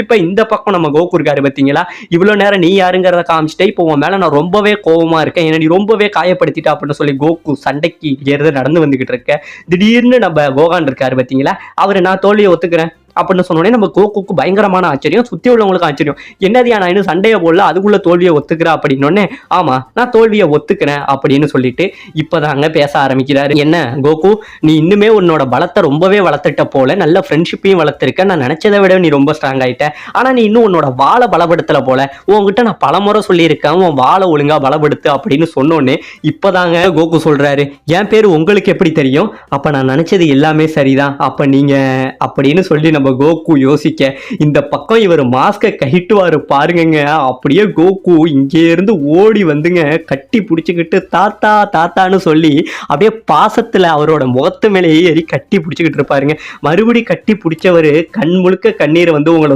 இப்போ இந்த பக்கம் நம்ம கோகு இருக்காரு பார்த்தீங்களா இவ்வளோ நேரம் நீ யாருங்கிறத காமிச்சிட்டே இப்போ உன் மேலே நான் ரொம்பவே கோபமாக இருக்கேன். ஏன்னா நீ ரொம்பவே காயப்படுத்திட்ட அப்படின்னு சொல்லி கோகு சண்டைக்கு ஏறது நடந்து வந்துகிட்டு இருக்க. திடீர்னு நம்ம கோகான் இருக்காரு பார்த்தீங்களா அவர் நான் தோல்வியை ஒத்துக்கிறேன். அப்படின்னு சொன்னோடனே நம்ம கோகுக்கு பயங்கரமான ஆச்சரியம் சுற்றி உள்ளவங்களுக்கு ஆச்சரியம். என்னதியா நான் இன்னும் சண்டையை போடல அதுக்குள்ள தோல்வியை ஒத்துக்கிறா அப்படின்னோடனே ஆமா நான் தோல்வியை ஒத்துக்கிறேன் அப்படின்னு சொல்லிட்டு இப்போதாங்க பேச ஆரம்பிக்கிறாரு. என்ன கோகு நீ இன்னுமே உன்னோட பலத்தை ரொம்பவே வளர்த்துட்ட போல நல்ல ஃப்ரெண்ட்ஷிப்பையும் வளர்த்துருக்க நான் நினைச்சதை விட நீ ரொம்ப ஸ்ட்ராங் ஆகிட்ட ஆனால் நீ இன்னும் உன்னோட வாழை பலப்படுத்தல போல. உங்ககிட்ட நான் பலமுறை சொல்லியிருக்கேன் உன் வாழை ஒழுங்கா பலப்படுத்து அப்படின்னு சொன்னோன்னே இப்போதாங்க கோகு சொல்றாரு. என் பேர் உங்களுக்கு எப்படி தெரியும்? அப்போ நான் நினைச்சது எல்லாமே சரிதான். அப்போ நீங்க அப்படின்னு சொல்லி நம்ம கோகு யோசிக்க இந்த பக்கம் இவர் மாஸ்கை கழிட்டுவாரு பாருங்கங்க. அப்படியே கோகு இங்கேருந்து ஓடி வந்துங்க கட்டி பிடிச்சிக்கிட்டு தாத்தா தாத்தான்னு சொல்லி அப்படியே பாசத்துல அவரோட முகத்து மேலே ஏறி கட்டி பிடிச்சிக்கிட்டு இருப்பாருங்க. மறுபடி கட்டி பிடிச்சவர் கண் முழுக்க கண்ணீரை வந்து உங்களை